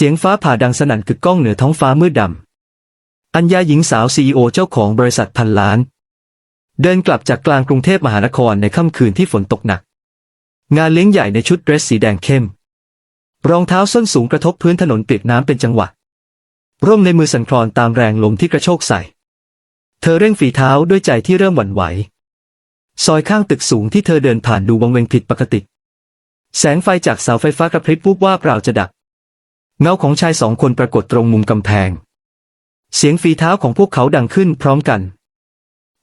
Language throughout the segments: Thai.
เสียงฟ้าผ่าดังสนั่นกึกก้องเหนือท้องฟ้ามืดดำ อัญญาหญิงสาวซีอเจ้าของบริษัทพันล้าน เดินกลับจากกลางกรุงเทพมหานครในค่ำคืนที่ฝนตกหนัก งานเลี้ยงใหญ่ในชุดเดรสสีแดงเข้ม รองเท้าส้นสูงกระทบพื้นถนนเปียกน้ำเป็นจังหวะ ร่มในมือสั่นคลอนตามแรงลมที่กระโชกใส่ เธอเร่งฝีเท้าด้วยใจที่เริ่มหวั่นไหว ซอยข้างตึกสูงที่เธอเดินผ่านดูวังเวงผิดปกติ แสงไฟจากเสาไฟฟ้ากระพริบวูบว่าบราจะดับ เงาของชายสองคนปรากฏตรงมุมกำแพง เสียงฝีเท้าของพวกเขาดังขึ้นพร้อมกัน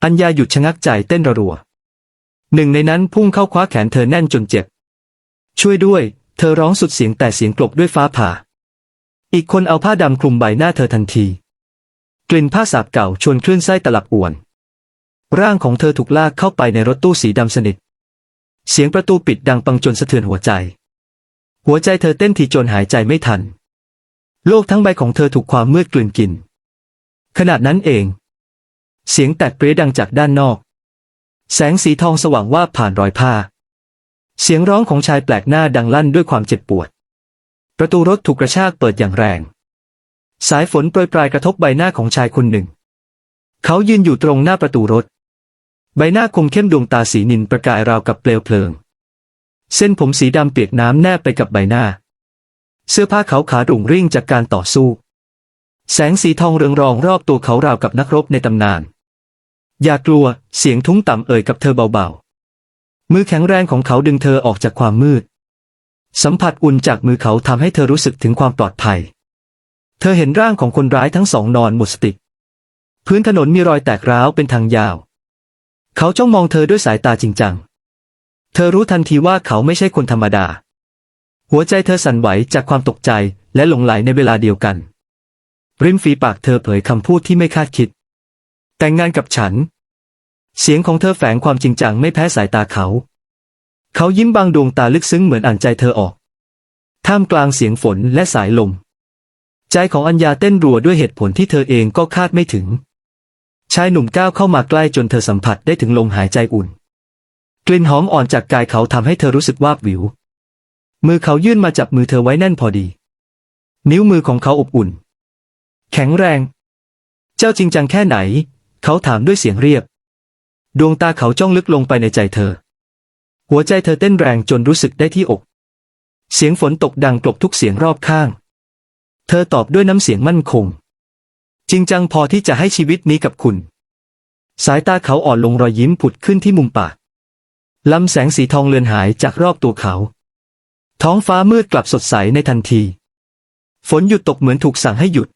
อัญญาหยุดชะงักใจเต้นระรัว หนึ่งในนั้นพุ่งเข้าคว้าแขนเธอแน่นจนเจ็บ ช่วยด้วย เธอร้องสุดเสียงแต่เสียงกลบด้วยฟ้าผ่า อีกคนเอาผ้าดำคลุมใบหน้าเธอทันที กลิ่นผ้าสาบเก่าชวนคลื่นไส้ตลับอวน ร่างของเธอถูกลากเข้าไปในรถตู้สีดำสนิท เสียงประตูปิดดังปังจนสะเทือนหัวใจ หัวใจเธอเต้นทีจนหายใจไม่ทัน โลกทั้งใบของเธอถูกความมืดกลืนกินขนาดนั้นเอง เสียงแตกเปรี้ยดังจากด้านนอก แสงสีทองสว่างว่าผ่านรอยผ้า เสียงร้องของชายแปลกหน้าดังลั่นด้วยความเจ็บปวด ประตูรถถูกกระชากเปิดอย่างแรง สายฝนโปรยปลายกระทบใบหน้าของชายคนหนึ่ง เขายืนอยู่ตรงหน้าประตูรถ ใบหน้าคมเข้มดวงตาสีนินประกายราวกับเปลวเพลิง เส้นผมสีดำเปียกน้ำแนบไปกับใบหน้า เสื้อผ้าเขาขารุ่งริ่งจากการต่อสู้ แสงสีทองเรืองรองรอบตัวเขาราวกับนักรบในตำนาน อย่ากลัวเสียงทุ้งต่ำเอ่ยกับเธอเบาๆ มือแข็งแรงของเขาดึงเธอออกจากความมืด สัมผัสอุ่นจากมือเขาทำให้เธอรู้สึกถึงความปลอดภัย เธอเห็นร่างของคนร้ายทั้งสองนอนหมดสติ พื้นถนนมีรอยแตกร้าวเป็นทางยาว เขาจ้องมองเธอด้วยสายตาจริงจัง เธอรู้ทันทีว่าเขาไม่ใช่คนธรรมดา หัวใจเธอสั่นไหวจากความตกใจและหลงไหลในเวลาเดียวกัน ริมฝีปากเธอเผยคำพูดที่ไม่คาดคิด แต่งงานกับฉัน เสียงของเธอแฝงความจริงจังไม่แพ้สายตาเขา เขายิ้มบางดวงตาลึกซึ้งเหมือนอ่านใจเธอออก ท่ามกลางเสียงฝนและสายลม ใจของอัญญาเต้นรัวด้วยเหตุผลที่เธอเองก็คาดไม่ถึง ชายหนุ่มก้าวเข้ามาใกล้จนเธอสัมผัสได้ถึงลมหายใจอุ่น กลิ่นหอมอ่อนจากกายเขาทำให้เธอรู้สึกวาบวิว มือเขายื่นมาจับมือเธอไว้แน่นพอดี นิ้วมือของเขาอบอุ่น แข็งแรง เจ้าจริงจังแค่ไหน เขาถามด้วยเสียงเรียบ ดวงตาเขาจ้องลึกลงไปในใจเธอ หัวใจเธอเต้นแรงจนรู้สึกได้ที่อก เสียงฝนตกดังกลบทุกเสียงรอบข้าง เธอตอบด้วยน้ำเสียงมั่นคง จริงจังพอที่จะให้ชีวิตนี้กับคุณ สายตาเขาอ่อนลงรอยยิ้มผุดขึ้นที่มุมปากลำแสงสีทองเลือนหายจากรอบตัวเขา ท้องฟ้ามืดกลับสดใสในทันที ฝนหยุดตกเหมือนถูกสั่งให้หยุด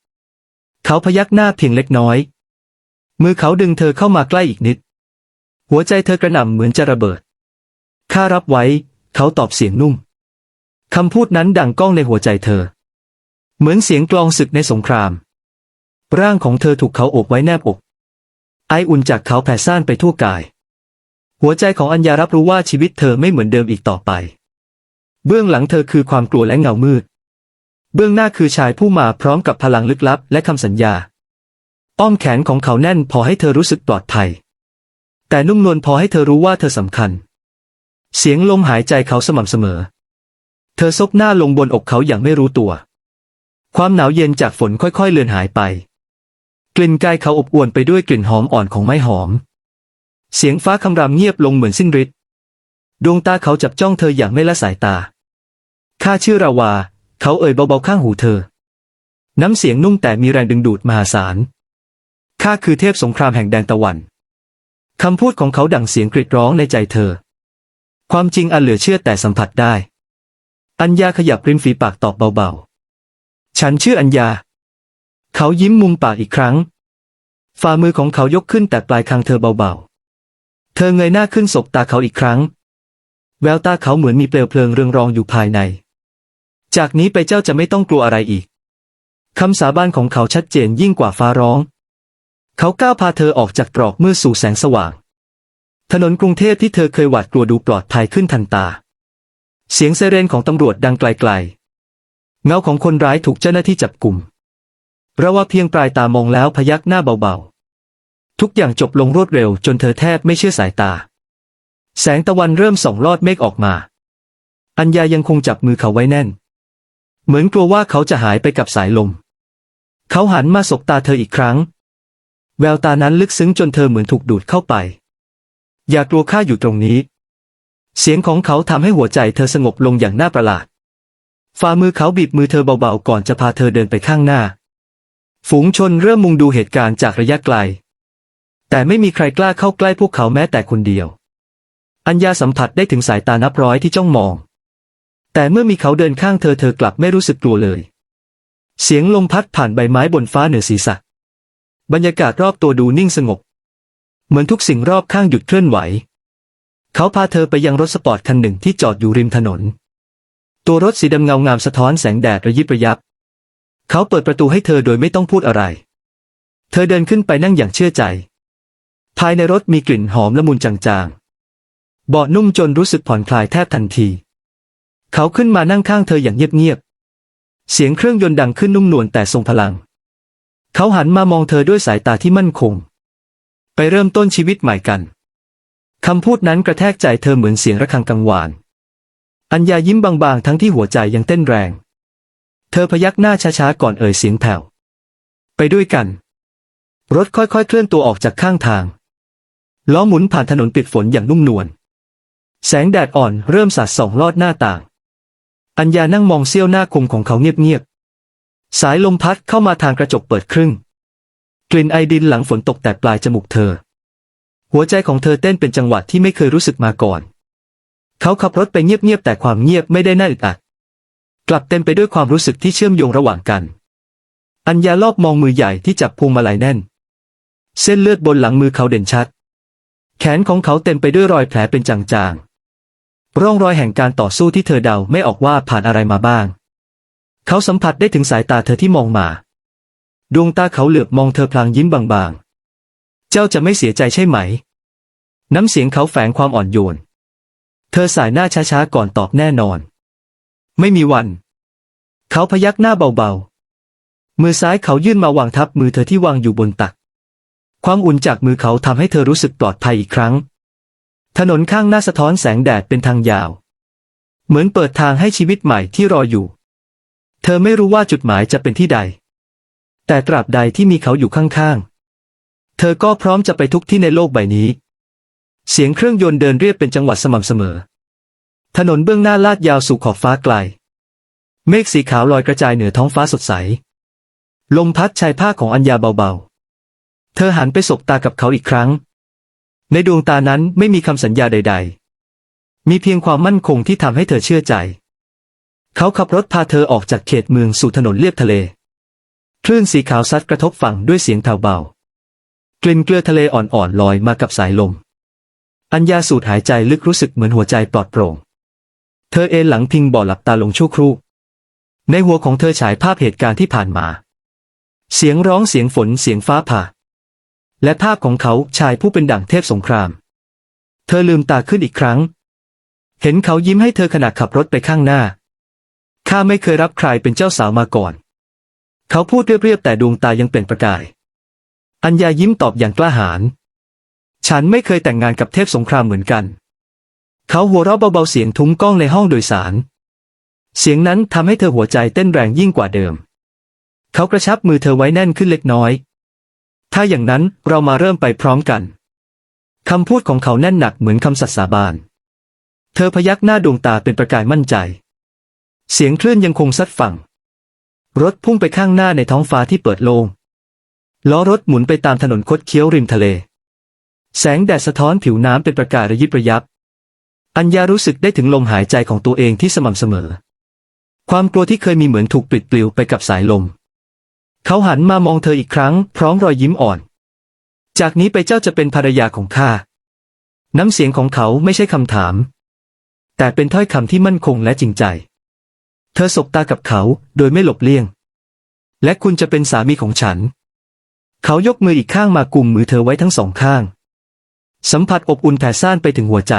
เขาพยักหน้าเพียงเล็กน้อย มือเขาดึงเธอเข้ามาใกล้อีกนิด หัวใจเธอกระหน่ำเหมือนจะระเบิด ข้ารับไว้ เขาตอบเสียงนุ่ม คำพูดนั้นดังก้องในหัวใจเธอ เหมือนเสียงกลองศึกในสงคราม ร่างของเธอถูกเขาโอบไว้แนบอก ไออุ่นจากเขาแผ่ซ่านไปทั่วกาย หัวใจของอัญญารับรู้ว่าชีวิตเธอไม่เหมือนเดิมอีกต่อไป เบื้องหลังเธอคือความกลัวและเงามืด เบื้องหน้าคือชายผู้มาพร้อมกับพลังลึกลับและคำสัญญา อ้อมแขนของเขาแน่นพอให้เธอรู้สึกปลอดภัย แต่นุ่มนวลพอให้เธอรู้ว่าเธอสำคัญ เสียงลมหายใจเขาสม่ำเสมอ เธอซบหน้าลงบนอกเขาอย่างไม่รู้ตัว ความหนาวเย็นจากฝนค่อยๆเลือนหายไป กลิ่นกายเขาอบอวลไปด้วยกลิ่นหอมอ่อนของไม้หอม เสียงฟ้าคำรามเงียบลงเหมือนสิ้นฤทธิ์ ดวงตาเขาจับจ้องเธออย่างไม่ละสายตา ข้าชื่อราวา เขาเอ่ยเบาๆข้างหูเธอ น้ำเสียงนุ่มแต่มีแรงดึงดูดมหาศาล ข้าคือเทพสงครามแห่งแดนตะวัน คำพูดของเขาดังเสียงกรีดร้องในใจเธอ ความจริงอันเหลือเชื่อแต่สัมผัสได้ อัญญาขยับริมฝีปากตอบเบาๆ ฉันชื่ออัญญา เขายิ้มมุมปากอีกครั้ง ฝ่ามือของเขายกขึ้นแต่ปลายคางเธอเบาๆ เธอเงยหน้าขึ้นสบตาเขาอีกครั้ง แววตาเขาเหมือนมีเปลวเพลิงเรืองรองอยู่ภายใน จากนี้ไปเจ้าจะไม่ต้องกลัวอะไรอีก คำสาบานของเขาชัดเจนยิ่งกว่าฟ้าร้อง เขาก้าวพาเธอออกจากตรอกมืดสู่แสงสว่าง ถนนกรุงเทพที่เธอเคยหวาดกลัวดูปลอดภัยขึ้นทันตา เสียงไซเรนของตำรวจดังไกลๆ เงาของคนร้ายถูกเจ้าหน้าที่จับกลุ่มเราว่าเพียงปลายตามองแล้วพยักหน้าเบาๆ ทุกอย่างจบลงรวดเร็วจนเธอแทบไม่เชื่อสายตา แสงตะวันเริ่มส่องลอดเมฆออกมา อัญญายังคงจับมือเขาไว้แน่น เหมือนกลัวว่าเขาจะหายไปกับสายลม เขาหันมาสบตาเธออีกครั้ง แววตานั้นลึกซึ้งจนเธอเหมือนถูกดูดเข้าไป อย่ากลัวข้าอยู่ตรงนี้ เสียงของเขาทำให้หัวใจเธอสงบลงอย่างน่าประหลาด ฝ่ามือเขาบีบมือเธอเบาๆก่อนจะพาเธอเดินไปข้างหน้า ฝูงชนเริ่มมุงดูเหตุการณ์จากระยะไกล แต่ไม่มีใครกล้าเข้าใกล้พวกเขาแม้แต่คนเดียว อัญญาสัมผัสได้ถึงสายตานับร้อยที่จ้องมอง แต่เมื่อมีเขาเดินข้างเธอเธอกลับไม่รู้สึกกลัวเลย เสียงลมพัดผ่านใบไม้บนฟ้าเหนือศีรษะ บรรยากาศรอบตัวดูนิ่งสงบ เหมือนทุกสิ่งรอบข้างหยุดเคลื่อนไหว เขาพาเธอไปยังรถสปอร์ตคันหนึ่งที่จอดอยู่ริมถนน ตัวรถสีดำเงางามสะท้อนแสงแดดระยิบระยับ เขาเปิดประตูให้เธอโดยไม่ต้องพูดอะไร เธอเดินขึ้นไปนั่งอย่างเชื่อใจ ภายในรถมีกลิ่นหอมละมุนจาง เบาะนุ่มจนรู้สึกผ่อนคลายแทบทันที เขาขึ้นมานั่งข้างเธออย่างเงียบๆ เสียงเครื่องยนต์ดังขึ้นนุ่มนวลแต่ทรงพลัง เขาหันมามองเธอด้วยสายตาที่มั่นคง ไปเริ่มต้นชีวิตใหม่กัน คำพูดนั้นกระแทกใจเธอเหมือนเสียงระฆังกังวาน อัญญายิ้มบางๆ ทั้งที่หัวใจยังเต้นแรง เธอพยักหน้าช้าๆ ก่อนเอ่ยเสียงแผ่ว ไปด้วยกัน รถค่อยๆ เคลื่อนตัวออกจากข้างทาง ล้อหมุนผ่านถนนปิดฝนอย่างนุ่มนวล แสงแดดอ่อนเริ่มสาดส่องลอดหน้าต่าง อัญญานั่งมองเสี้ยวหน้าคมของเขาเงียบๆ สายลมพัดเข้ามาทางกระจกเปิดครึ่ง กลิ่นไอดินหลังฝนตกแตะปลายจมูกเธอ หัวใจของเธอเต้นเป็นจังหวะที่ไม่เคยรู้สึกมาก่อน เขาขับรถไปเงียบๆ แต่ความเงียบไม่ได้น่าอึดอัด กลับเต็มไปด้วยความรู้สึกที่เชื่อมโยงระหว่างกัน อัญญาลอบมองมือใหญ่ที่จับพวงมาลัยแน่น เส้นเลือดบนหลังมือเขาเด่นชัด แขนของเขาเต็มไปด้วยรอยแผลเป็นจางๆ ร่องรอยแห่งการต่อสู้ที่เธอเดาไม่ออกว่าผ่านอะไรมาบ้าง เขาสัมผัสได้ถึงสายตาเธอที่มองมา ดวงตาเขาเหลือบมองเธอพลางยิ้มบางๆ เจ้าจะไม่เสียใจใช่ไหม น้ำเสียงเขาแฝงความอ่อนโยน เธอสายหน้าช้าๆก่อนตอบแน่นอน ไม่มีวัน เขาพยักหน้าเบาๆ มือซ้ายเขายื่นมาวางทับมือเธอที่วางอยู่บนตัก ความอุ่นจากมือเขาทำให้เธอรู้สึกปลอดภัยอีกครั้ง ถนนข้างหน้าสะท้อนแสงแดดเป็นทางยาว เหมือนเปิดทางให้ชีวิตใหม่ที่รออยู่ เธอไม่รู้ว่าจุดหมายจะเป็นที่ใด แต่ตราบใดที่มีเขาอยู่ข้างๆ เธอก็พร้อมจะไปทุกที่ในโลกใบนี้ เสียงเครื่องยนต์เดินเรียบเป็นจังหวัดสม่ำเสมอ ถนนเบื้องหน้าลาดยาวสู่ขอบฟ้าไกล เมฆสีขาวลอยกระจายเหนือท้องฟ้าสดใส ลมพัดชายผ้าของอัญญาเบาๆ เธอหันไปสบตากับเขาอีกครั้ง ในดวงตานั้นไม่มีคำสัญญาใด ๆ มีเพียงความมั่นคงที่ทำให้เธอเชื่อใจ เขาขับรถพาเธอออกจากเขตเมืองสู่ถนนเลียบทะเล คลื่นสีขาวซัดกระทบฝั่งด้วยเสียงแผ่วเบา กลิ่นเกลือทะเลอ่อนๆลอยมากับสายลม อัญญาสูดหายใจลึกรู้สึกเหมือนหัวใจปลอดโปร่ง เธอเอนหลังพิงบ่อหลับตาลงชั่วครู่ ในหัวของเธอฉายภาพเหตุการณ์ที่ผ่านมา เสียงร้องเสียงฝนเสียงฟ้าผ่า และภาพของเขาชายผู้เป็นดั่งเทพสงคราม เธอลืมตาขึ้นอีกครั้ง เห็นเขายิ้มให้เธอขณะขับรถไปข้างหน้า ข้าไม่เคยรับใครเป็นเจ้าสาวมาก่อน เขาพูดเรียบๆแต่ดวงตายังเปล่งประกาย อัญญายิ้มตอบอย่างกล้าหาญ ฉันไม่เคยแต่งงานกับเทพสงครามเหมือนกัน เขาหัวเราะเบาๆเสียงทุ้มก้องในห้องโดยสาร เสียงนั้นทำให้เธอหัวใจเต้นแรงยิ่งกว่าเดิม เขากระชับมือเธอไว้แน่นขึ้นเล็กน้อย ถ้าอย่างนั้นเรามาเริ่มไปพร้อมกัน คำพูดของเขาแน่นหนักเหมือนคำสัตย์สาบาน เธอพยักหน้าดวงตาเป็นประกายมั่นใจ เสียงคลื่นยังคงซัดฝั่ง รถพุ่งไปข้างหน้าในท้องฟ้าที่เปิดโลง่งล้อรถหมุนไปตามถนนคดเคี้ยวริมทะเล แสงแดดสะท้อนผิวน้ำเป็นประกายระยิบระยับ อัญญารู้สึกได้ถึงลมหายใจของตัวเองที่สม่ำเสมอ ความกลัวที่เคยมีเหมือนถูกปลิดปลิวไปกับสายลม เขาหันมามองเธออีกครั้ง พร้อมรอยยิ้มอ่อน จากนี้ไปเจ้าจะเป็นภรรยาของข้า น้ำเสียงของเขาไม่ใช่คำถาม แต่เป็นถ้อยคำที่มั่นคงและจริงใจ เธอสบตากับเขาโดยไม่หลบเลี่ยง และคุณจะเป็นสามีของฉัน เขายกมืออีกข้างมากุมมือเธอไว้ทั้งสองข้าง สัมผัสอบอุ่นแผ่ซ่านไปถึงหัวใจ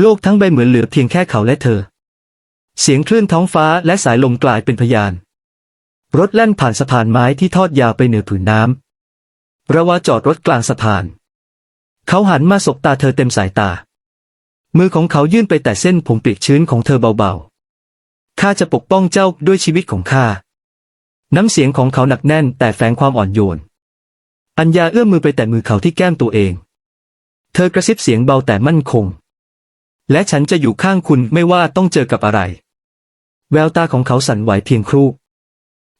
โลกทั้งใบเหมือนเหลือเพียงแค่เขาและเธอ เสียงคลื่นท้องฟ้าและสายลมกลายเป็นพยาน รถแล่นผ่านสะพานไม้ที่ทอดยาวไปเหนือผืนน้ำระวาจอดรถกลางสะพาน เขาหันมาสบตาเธอเต็มสายตา มือของเขายื่นไปแต่เส้นผมเปียกชื้นของเธอเบาๆ ข้าจะปกป้องเจ้าด้วยชีวิตของข้า น้ำเสียงของเขาหนักแน่นแต่แฝงความอ่อนโยน อัญญาเอื้อมมือไปแตะมือเขาที่แก้มตัวเอง เธอกระซิบเสียงเบาแต่มั่นคง และฉันจะอยู่ข้างคุณไม่ว่าต้องเจอกับอะไร แววตาของเขาสั่นไหวเพียงครู่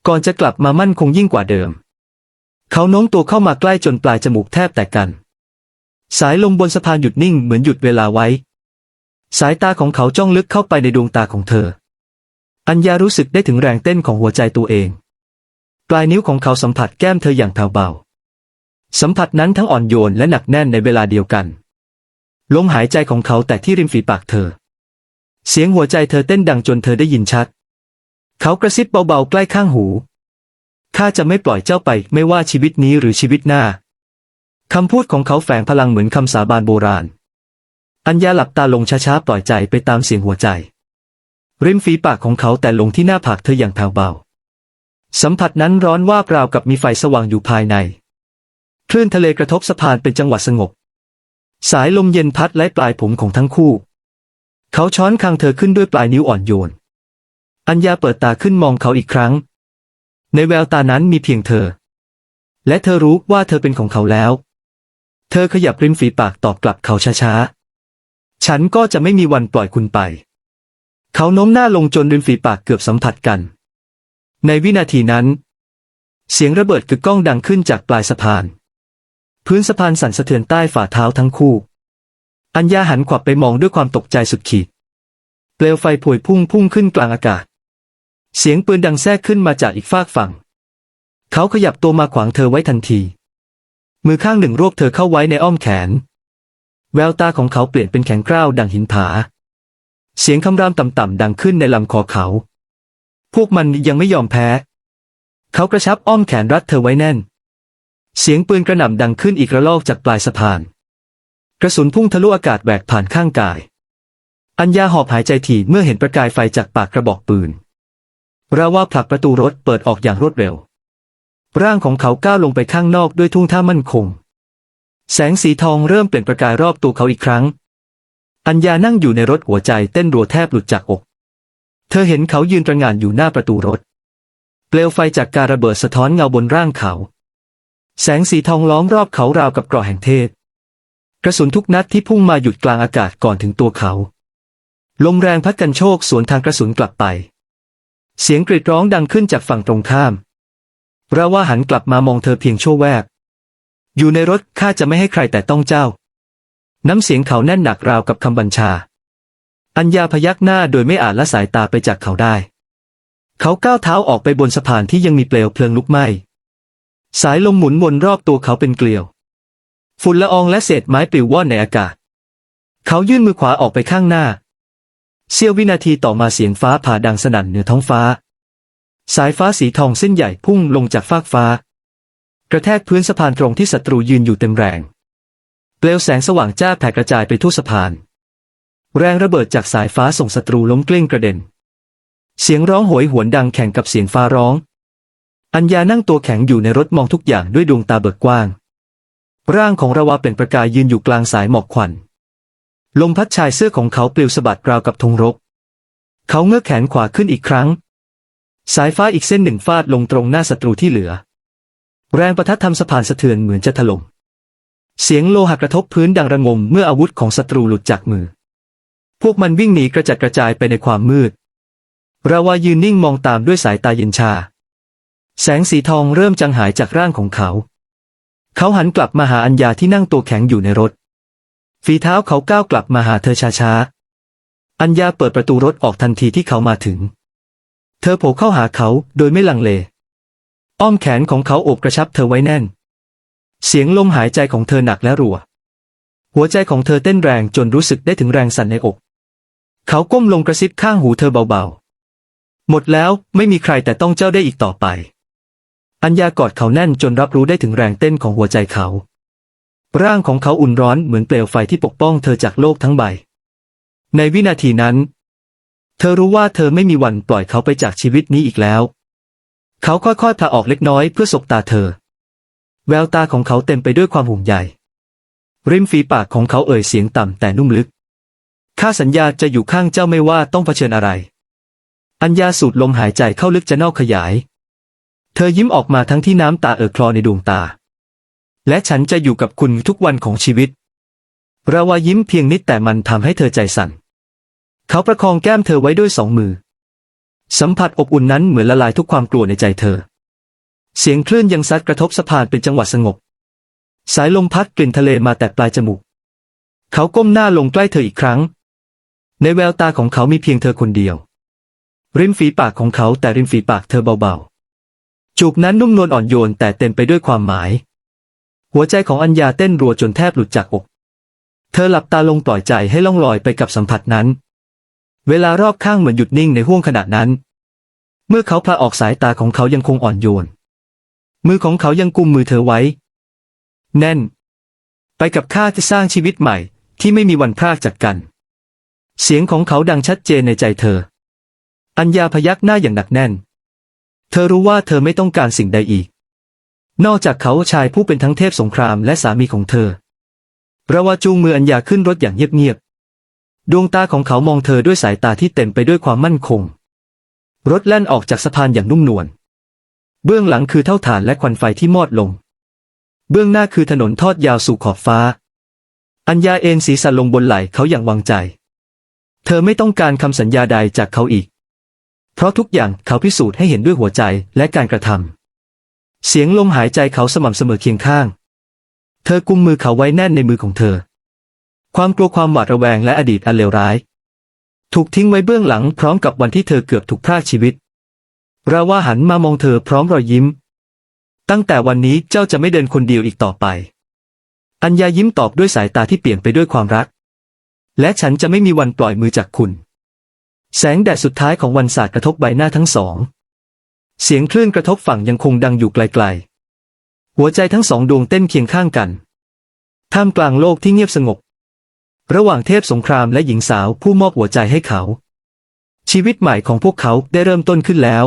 ก่อนจะกลับมามั่นคงยิ่งกว่าเดิม เขาโน้มตัวเข้ามาใกล้จนปลายจมูกแทบแตกกัน สายลมบนสะพานหยุดนิ่งเหมือนหยุดเวลาไว้ สายตาของเขาจ้องลึกเข้าไปในดวงตาของเธอ อัญญารู้สึกได้ถึงแรงเต้นของหัวใจตัวเอง ปลายนิ้วของเขาสัมผัสแก้มเธออย่างแผ่วเบา สัมผัสนั้นทั้งอ่อนโยนและหนักแน่นในเวลาเดียวกัน ลมหายใจของเขาแตะที่ริมฝีปากเธอ เสียงหัวใจเธอเต้นดังจนเธอได้ยินชัด เขากระซิบเบาๆใกล้ข้างหูข้าจะไม่ปล่อยเจ้าไปไม่ว่าชีวิตนี้หรือชีวิตหน้าคำพูดของเขาแฝงพลังเหมือนคำสาบานโบราณ อัญญาหลับตาลงช้าๆปล่อยใจไปตามเสียงหัวใจ ริมฝีปากของเขาแต่ลงที่หน้าผากเธออย่างแผ่วเบา สัมผัสนั้นร้อนว่าบราวกับมีไฟสว่างอยู่ภายใน คลื่นทะเลกระทบสะพานเป็นจังหวะสงบ สายลมเย็นพัดไล่ปลายผมของทั้งคู่ เขาช้อนคางเธอขึ้นด้วยปลายนิ้วอ่อนโยน อัญญาเปิดตาขึ้นมองเขาอีกครั้ง ในแววตานั้นมีเพียงเธอ และเธอรู้ว่าเธอเป็นของเขาแล้ว เธอขยับริมฝีปากตอบกลับเขาช้าๆ ฉันก็จะไม่มีวันปล่อยคุณไป เขาโน้มหน้าลงจนริมฝีปากเกือบสัมผัสกัน ในวินาทีนั้น เสียงระเบิดกึกก้องดังขึ้นจากปลายสะพาน พื้นสะพานสั่นสะเทือนใต้ฝ่าเท้าทั้งคู่ อัญญาหันขวับไปมองด้วยความตกใจสุดขีด เปลวไฟผวยพุ่งพุ่งขึ้นกลางอากาศ เสียงปืนดังแทรกขึ้นมาจากอีกฟากฝั่ง เขาขยับตัวมาขวางเธอไว้ทันที มือข้างหนึ่งรวบเธอเข้าไว้ในอ้อมแขน แววตาของเขาเปลี่ยนเป็นแข็งกร้าวดังหินผา เสียงคำรามต่ำๆดังขึ้นในลำคอเขา พวกมันยังไม่ยอมแพ้ เขากระชับอ้อมแขนรัดเธอไว้แน่น เสียงปืนกระหน่ำดังขึ้นอีกระลอกจากปลายสะพาน กระสุนพุ่งทะลุอากาศแหวกผ่านข้างกาย อัญญาหอบหายใจถี่เมื่อเห็นประกายไฟจากปากกระบอกปืน ราว่าผลักประตูรถเปิดออกอย่างรวดเร็ว ร่างของเขาก้าวลงไปข้างนอกด้วยทุ่งท่ามั่นคง แสงสีทองเริ่มเปลี่ยนประกายรอบตัวเขาอีกครั้ง อัญญานั่งอยู่ในรถหัวใจเต้นรัวแทบหลุดจากอก เธอเห็นเขายืนตระงานอยู่หน้าประตูรถ เปลวไฟจากการระเบิดสะท้อนเงาบนร่างเขา แสงสีทองล้อมรอบเขาราวกับกราแห่งเทพกระสุนทุกนัดที่พุ่งมาหยุดกลางอากาศก่อนถึงตัวเขา ลมแรงพัดกันโชกสวนทางกระสุนกลับไป เสียงกรีดร้องดังขึ้นจากฝั่งตรงข้ามราว่าหันกลับมามองเธอเพียงชั่วแวบ อยู่ในรถข้าจะไม่ให้ใครแต่ต้องเจ้า น้ำเสียงเขาแน่นหนักราวกับคำบัญชา อัญญาพยักหน้าโดยไม่อาจละสายตาไปจากเขาได้ เขาก้าวเท้าออกไปบนสะพานที่ยังมีเปลวเพลิงลุกไหม้ สายลมหมุนวนรอบตัวเขาเป็นเกลียว ฝุ่นละอองและเศษไม้ปลิวว่อนในอากาศ เขายื่นมือขวาออกไปข้างหน้า เสี้ยววินาทีต่อมาเสียงฟ้าผ่าดังสนั่นเหนือท้องฟ้า สายฟ้าสีทองเส้นใหญ่พุ่งลงจากฟากฟ้า กระแทกพื้นสะพานตรงที่ศัตรูยืนอยู่เต็มแรง เปลวแสงสว่างจ้าแผ่กระจายไปทั่วสะพาน แรงระเบิดจากสายฟ้าส่งศัตรูล้มกลิ้งกระเด็น เสียงร้องโหยหวนดังแข่งกับเสียงฟ้าร้อง อัญญานั่งตัวแข็งอยู่ในรถมองทุกอย่างด้วยดวงตาเบิกกว้าง ร่างของระวาเป็นประกายยืนอยู่กลางสายหมอกควัน ลมพัดชายเสื้อของเขาปลิวสะบัดราวกับธงรบเขาเงื้อแขนขวาขึ้นอีกครั้ง สายฟ้าอีกเส้นหนึ่งฟาดลงตรงหน้าศัตรูที่เหลือ แรงประทัดทำสะพานสะเทือนเหมือนจะถล่ม เสียงโลหะกระทบพื้นดังระงมเมื่ออาวุธของศัตรูหลุดจากมือ พวกมันวิ่งหนีกระจัดกระจายไปในความมืด ราวายืนนิ่งมองตามด้วยสายตาเย็นชา แสงสีทองเริ่มจางหายจากร่างของเขา เขาหันกลับมาหาอัญญาที่นั่งตัวแข็งอยู่ในรถ ฝีเท้าเขาก้าวกลับมาหาเธอช้าๆ อัญญาเปิดประตูรถออกทันทีที่เขามาถึง เธอโผล่เข้าหาเขาโดยไม่ลังเล อ้อมแขนของเขาโอบกระชับเธอไว้แน่น เสียงลมหายใจของเธอหนักและรัว หัวใจของเธอเต้นแรงจนรู้สึกได้ถึงแรงสั่นในอก เขาก้มลงกระซิบข้างหูเธอเบาๆ หมดแล้วไม่มีใครแต่ต้องเจ้าได้อีกต่อไป อัญญากอดเขาแน่นจนรับรู้ได้ถึงแรงเต้นของหัวใจเขา ร่างของเขาอุ่นร้อนเหมือนเปลวไฟที่ปกป้องเธอจากโลกทั้งใบ ในวินาทีนั้น เธอรู้ว่าเธอไม่มีวันปล่อยเขาไปจากชีวิตนี้อีกแล้ว เขาค่อยๆพาออกเล็กน้อยเพื่อสบตาเธอ แววตาของเขาเต็มไปด้วยความห่วงใย ริมฝีปากของเขาเอ่ยเสียงต่ำแต่นุ่มลึก ข้าสัญญาจะอยู่ข้างเจ้าไม่ว่าต้องเผชิญอะไร อัญญาสูดลมหายใจเข้าลึกจะนอกขยาย เธอยิ้มออกมาทั้งที่น้ำตาเอ่อคลอในดวงตา และฉันจะอยู่กับคุณทุกวันของชีวิตราวายิ้มเพียงนิดแต่มันทำให้เธอใจสั่น เขาประคองแก้มเธอไว้ด้วยสองมือ สัมผัสอบอุ่นนั้นเหมือนละลายทุกความกลัวในใจเธอ เสียงคลื่นยังซัดกระทบสะพานเป็นจังหวะสงบ สายลมพัดกลิ่นทะเลมาแต่ปลายจมูก เขาก้มหน้าลงใกล้เธออีกครั้ง ในแววตาของเขามีเพียงเธอคนเดียว ริมฝีปากของเขาแต่ริมฝีปากเธอเบาๆ จูบนั้นนุ่มนวลอ่อนโยนแต่เต็มไปด้วยความหมาย หัวใจของอัญญาเต้นรัวจนแทบหลุดจากอก เธอหลับตาลงปล่อยใจให้ล่องลอยไปกับสัมผัสนั้น เวลารอบข้างเหมือนหยุดนิ่งในห้วงขณะนั้น เมื่อเขาพลาออกสายตาของเขายังคงอ่อนโยน มือของเขายังกุมมือเธอไว้ แน่น ไปกับข้าจะสร้างชีวิตใหม่ที่ไม่มีวันพรากจากกัน เสียงของเขาดังชัดเจนในใจเธอ อัญญาพยักหน้าอย่างหนักแน่น เธอรู้ว่าเธอไม่ต้องการสิ่งใดอีก นอกจากเขาชายผู้เป็นทั้งเทพสงครามและสามีของเธอระวาจูงมืออัญญาขึ้นรถอย่างเงียบๆ ดวงตาของเขามองเธอด้วยสายตาที่เต็มไปด้วยความมั่นคง รถแล่นออกจากสะพานอย่างนุ่มนวล เบื้องหลังคือเท่าฐานและควันไฟที่มอดลง เบื้องหน้าคือถนนทอดยาวสู่ขอบฟ้า อัญญาเอนศีรษะลงบนไหล่เขาอย่างวางใจ เธอไม่ต้องการคำสัญญาใดจากเขาอีก เพราะทุกอย่างเขาพิสูจน์ให้เห็นด้วยหัวใจและการกระทำ เสียงลมหายใจเขาสม่ำเสมอเคียงข้าง เธอกุมมือเขาไว้แน่นในมือของเธอ ความกลัวความหวาดระแวงและอดีตอันเลวร้าย ถูกทิ้งไว้เบื้องหลังพร้อมกับวันที่เธอเกือบถูกพรากชีวิต ราว่าหันมามองเธอพร้อมรอยยิ้ม ตั้งแต่วันนี้เจ้าจะไม่เดินคนเดียวอีกต่อไป อัญญายิ้มตอบด้วยสายตาที่เปลี่ยนไปด้วยความรัก และฉันจะไม่มีวันปล่อยมือจากคุณ แสงแดดสุดท้ายของวันสาดกระทบใบหน้าทั้งสอง เสียงคลื่นกระทบฝั่งยังคงดังอยู่ไกลๆ หัวใจทั้งสองดวงเต้นเคียงข้างกัน ท่ามกลางโลกที่เงียบสงบ ระหว่างเทพสงครามและหญิงสาวผู้มอบหัวใจให้เขา ชีวิตใหม่ของพวกเขาได้เริ่มต้นขึ้นแล้ว